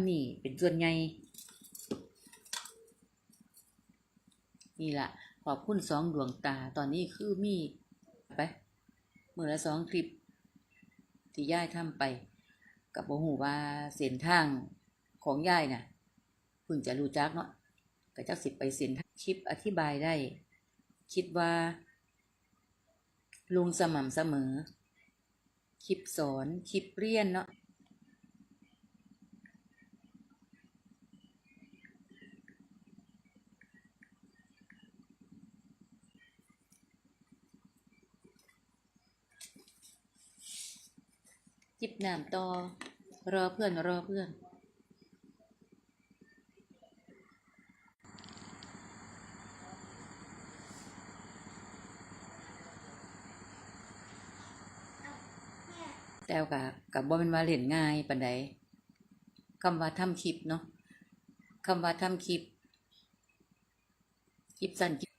ำนี้เป็นส่วนใหญ่นี่ละขอบคุณสองดวงตาตอนนี้คือมีไปมือละสองคลิป ที่ย่ายทำไป กับบ่หูว่าเส้นทางของย่ายน่ะเพิ่งจะรู้จักเนาะก็จักสิบไปเส้นทางคลิปอธิบายได้ คิดว่า ลุงสม่ำเสมอ คลิปสอน คลิปเรียนเนาะ จิบน้ำต่อรอเพื่อนรอเพื่อน แต่กับกับบ่เป็นว่าเล่นง่ายปานใดคำว่าทำคลิปเนาะคำว่าทำคลิป คลิปสั้นคลิป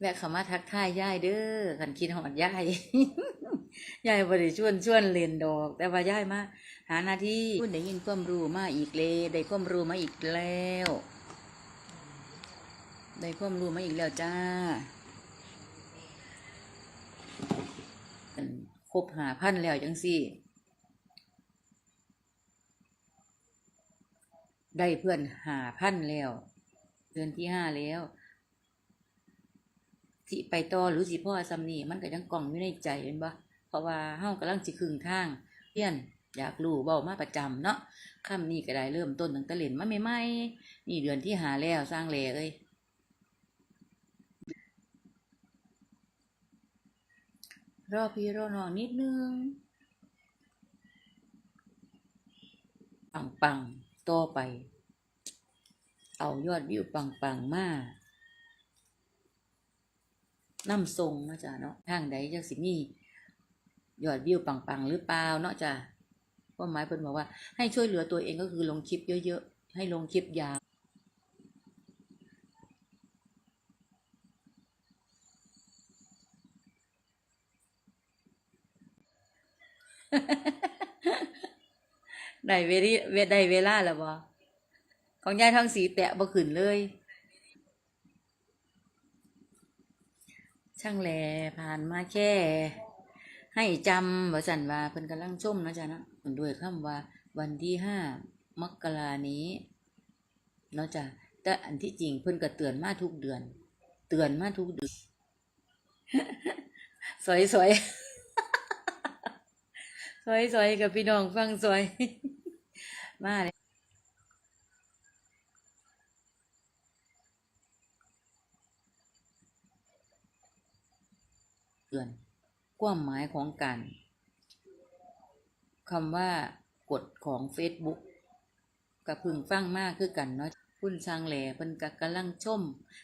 แวะเข้ามาทักทายยายเด้อคันคิดฮอดยายยายบ่ได้ชวนชวนเล่นดอก แต่ว่ายายมาหาหน้าที่คุณได้ยินความรู้มาอีกเลยได้ความรู้มาอีกแล้ว ได้ความรู้มาอีกแล้วจ้าอันครบหาพันแล้วจังสิได้เพื่อนหาพันแล้ว เดือนที่ห้าแล้ว สิไปต่อหรือสิพ่อซำนี่มันก็ยังกล่องอยู่ในใจเป็นบ่เพราะว่าเฮากำลังสิครึ่งทางเพียนอยากรู้เว้ามาประจำเนาะคำนี้ก็ได้เริ่มต้นตั้งแต่เล่นมาใหม่ๆนี่เดือนที่หาแล้วสร้างแหล่เอ้ยรอพี่รอน้องนิดนึง ปังปังๆต่อไป เอายอดวิวปังปังๆมา น้ำทรงนะจ๊ะเนาะทางใดจักสิมียอดวิวปังๆหรือเปล่าเนาะจ้ะก็หมายเพิ่นบอกว่า ให้ช่วยเหลือตัวเองก็คือลงคลิปเยอะๆ ให้ลงคลิปยาวได้เวลีได้เวลาแล้วบ่ของยายทองสีแตะบ่ขึ้นเลย ช่างแลผ่านมาแค่ ให้จำว่าสันว่าเพิ่นกำลังชมนะจ๊ะนะเพิ่นด้วยคำว่า วันที่ห้ามกรานี้เนาะจ้ะแต่อันที่จริงเพิ่นก็เตือนมาทุกเดือน เตือนมาทุกเดือนสวยสวยสวยสวยกับพี่น้องฟังสวย มาเลยเตือน ความหมายของการคำว่ากฎของ Facebook กับพึงฟังมากคือกันเนาะคุณช่างแหล่เพิ่นกะกำลังชม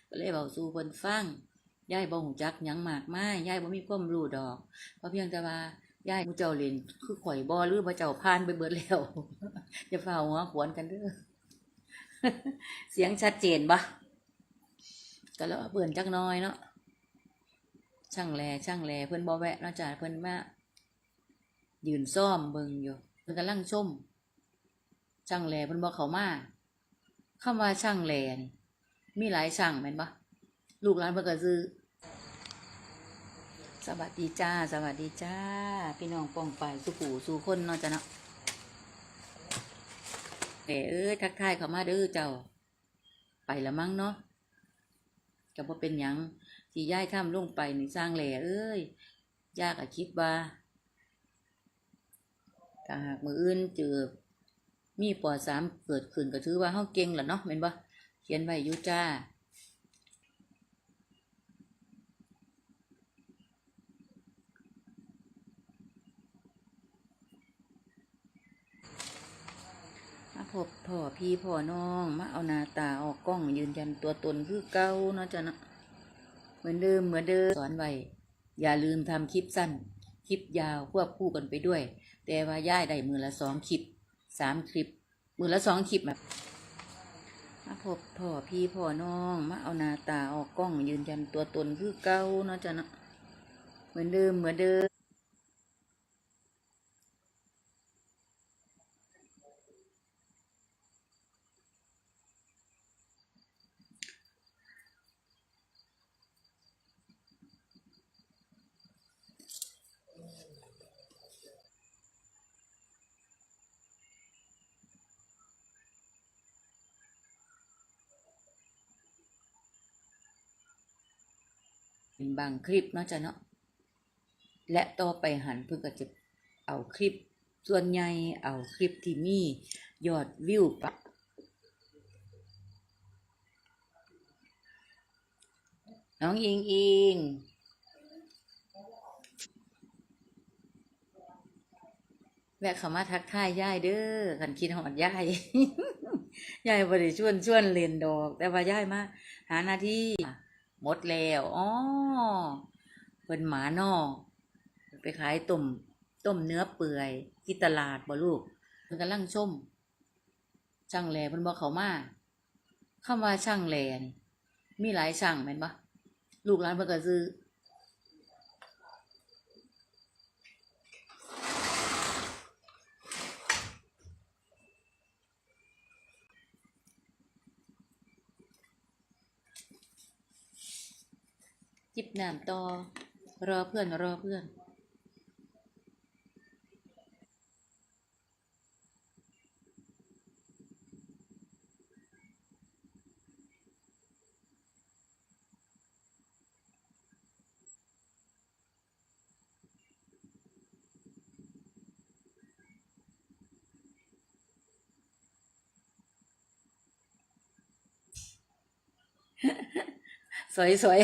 ก็เลยเบาสู่เพิ่นฟังยายบ่ฮู้จักยังมากมายายบ่มีความรู้ดอกเพราะเพียงแต่ว่ายายผู้เจ้าเล่นคือข่อยบ่หรือว่าเจ้าผ่านไปเบิดแล้วอย่าเฝ้าหัวขวนกันเด้อเสียงชัดเจนบ่ก็แล้วเปื่อนจักน้อยเนาะ ช่างแลช่างแลเพิ่อนบ่แวะนาะจ้ะเพิ่อนมายืนซ่อมเบิงอยู่เพิ่นกำลังชมช่างแลเพิ่อนบ่เขามาคำว่าช่างแลนี่มีหลายช่างแม่นบ่ลูกหลานเพิ่นก็ซื้อสวัสดีจ้า สวัสดีจ้า พี่น้องป้องไปสุขูสู่คนเนาะจ้ะเนาะเอ้เอ้ยทักทายเขามาเด้อเจ้า ไปละมั้งเนาะก็บ่เป็นหยัง ที่ย้ายถ้ำลงไปนี่สร้างแหล่เอ้ยยากอะคิดว่าถ้าหากมืออื่นเจอมีปอดสามเกิดขึ้นก็ถือว่าเฮาเก่งแหละเนาะแม่นบ่เขียนไว้อยู่จ้ามาพบพ่อพี่พ่อน้อง มาเอาหน้าตาออกกล้องยืนยันตัวตนคือเก่าเนาะจ้ะเนาะ เหมือนเดิมเหมือนเดิมสอนไว้อย่าลืมทำคลิปสั้น คลิปยาวควบคู่กันไปด้วย แต่ว่าย่ายได้มือละสองคลิปสามคลิป มือละสองคลิปแบบมาพบพ่อพี่พ่อน้องมาเอาหน้าตาออกกล้องยืนยันตัวตนคือเก่าเนาะจ้ะเนาะเหมือนเดิมเหมือนเดิม เป็นบางคลิปเนาะจ้ะเนาะและต่อไปหันเพิ่งก็จะเอาคลิปส่วนใหญ่เอาคลิปที่มียอดวิวปะน้องอิงอิงแวะเข้ามาทักทายยายเด้อคันคิดหอดยายยายบ่ได้ชวนชวนเล่นดอก แต่ว่ายายมาหาหน้าที่ หมดแล้วอ๋อเพิ่นหมานอกไปขายต้มต้มเนื้อเปื่อยที่ตลาดบ่ลูกเพิ่นกำลังชมช่างแลเพิ่นบอกเขามาคำว่าช่างแลนี่มีหลายช่างแม่นบ่ลูกหลานเพิ่นก็ซื้อ จิบน้ำต่อ รอเพื่อนรอเพื่อน สวยสวย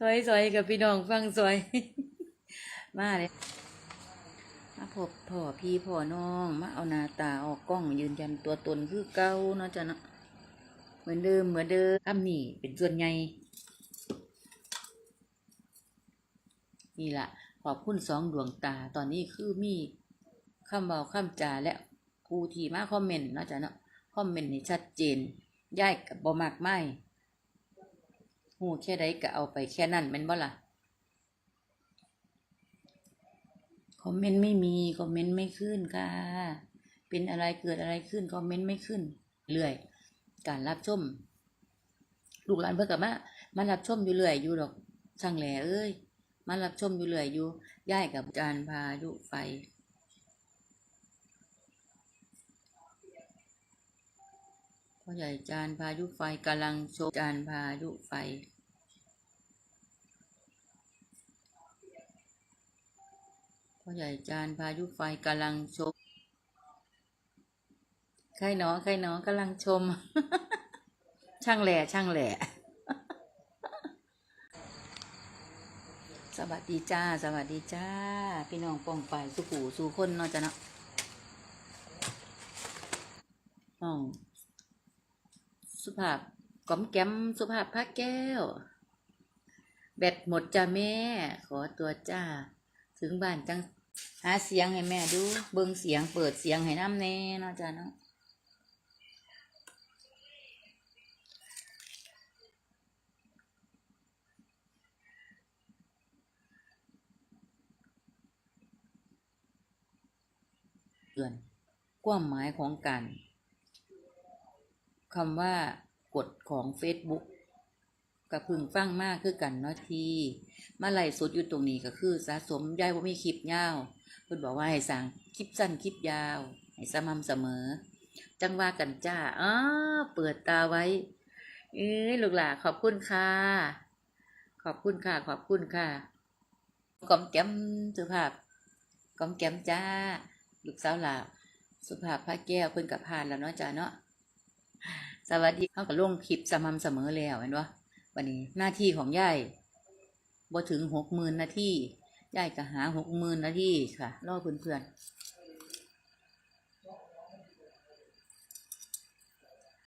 สวยสวยกับพี่น้องฟังสวย มาเลยมาพบพ่อพี่พ่อน้อง มาเอาหน้าตาออกกล้องยืนยันตัวตนคือเก่าเนาะจ้ะเนาะเหมือนเดิมเหมือนเดิมคำนี้เป็นส่วนใหญ่นี่ละขอบคุณสองดวงตาตอนนี้คือมีคำเบาคำจาและผู้ที่มาคอมเมนต์เนาะจ้ะเนาะคอมเมนต์นี่ชัดเจนย่ายกับบ่มากไม่ หูแค่ใดก็เอาไปแค่นั้นแม่นบ่ล่ะ คอมเมนต์ไม่มี คอมเมนต์ไม่ขึ้นค่ะ เป็นอะไรเกิดอะไรขึ้น คอมเมนต์ไม่ขึ้น เรื่อย การรับชม ลูกหลานเพิ่นกับมามารับชมอยู่เรื่อยอยู่ดอกช่างแหล่เอ้ย มารับชมอยู่เรื่อยอยู่ย่ายกับจานพายุไฟ พ่อใหญ่จานพายุไฟกำลังชมจานพายุไฟพ่อใหญ่จานพายุไฟกำลังชมใครหนอใครหนอกำลังชม ช่างแหล่ช่างแหล่สวัสดีจ้า สวัสดีจ้า พี่น้องปองไปสุขูสู่คนเนาะจ้ะเนาะน้อ สุภาพก้อมแก้มสุภาพพระแก้ว แบตหมดจ้าแม่ ขอตัวจ้า ถึงบ้านจังหาเสียงให้แม่ดู เบิ่งเสียงเปิดเสียงให้น้ำแน่เนาะจ้าเนาะเตือนความหมายของการ คำว่ากฎของ Facebook กับพึงฟังมากคือกันเนาะทีมาไล่สดอยู่ตรงนี้ก็คือสะสมยายว่ามีคลิปยาวเพิ่นบอกว่าให้สั่งคลิปสั้นคลิปยาวให้สม่ำเสมอ จังว่ากันจ้าอ้าเปิดตาไว้ เอ้ยลูกหลาขอบคุณค่ะ ขอบคุณค่ะ ขอบคุณค่ะกอมแก้มสุภาพกอมแก้มจ้า ลูกสาวหลาสุภาพพระแก้วเพิ่นกับพานแล้วเนาะจ้าเนาะ สวัสดีเขากับลงคลิปสม่ำเสมอแล้วเห็นปะวันนี้หน้าที่ของยายบ่ถึงหกหมื่นนาทียายก็หาหกหมื่นนาทีค่ะรอเพื่อนๆ